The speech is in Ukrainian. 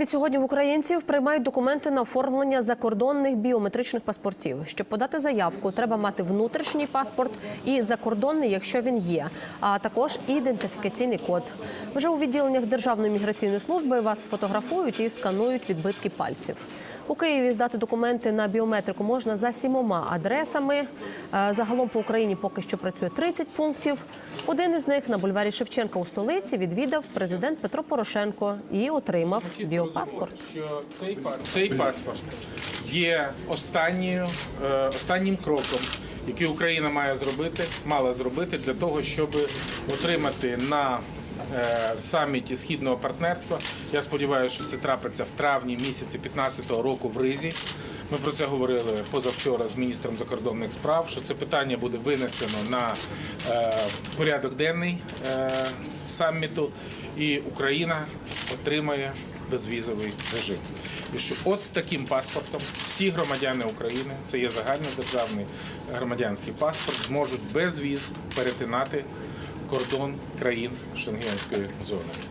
Відсьогодні в українців приймають документи на оформлення закордонних біометричних паспортів. Щоб подати заявку, треба мати внутрішній паспорт і закордонний, якщо він є, а також ідентифікаційний код. Вже у відділеннях Державної міграційної служби вас сфотографують і сканують відбитки пальців. У Києві здати документи на біометрику можна за сімома адресами. Е, Загалом по Україні поки що працює 30 пунктів. Один із них на бульварі Шевченка у столиці відвідав президент Петро Порошенко і отримав біопаспорт. Що цей, пас- цей паспорт є останньою, е, останнім кроком, який Україна має зробити, мала зробити для того, щоб отримати на е, саміті східного партнерства. Я сподіваюся, що це трапиться в травні місяці 2015 року в Ризі. Ми про це говорили позавчора з міністром закордонних справ. Що це питання буде винесено на е, порядок денний саміту, і Україна отримає безвізовий режим. І що от з таким паспортом всі громадяни України, це є загальнодержавний громадянський паспорт, зможуть без віз перетинати кордон країн Шенгенської зони.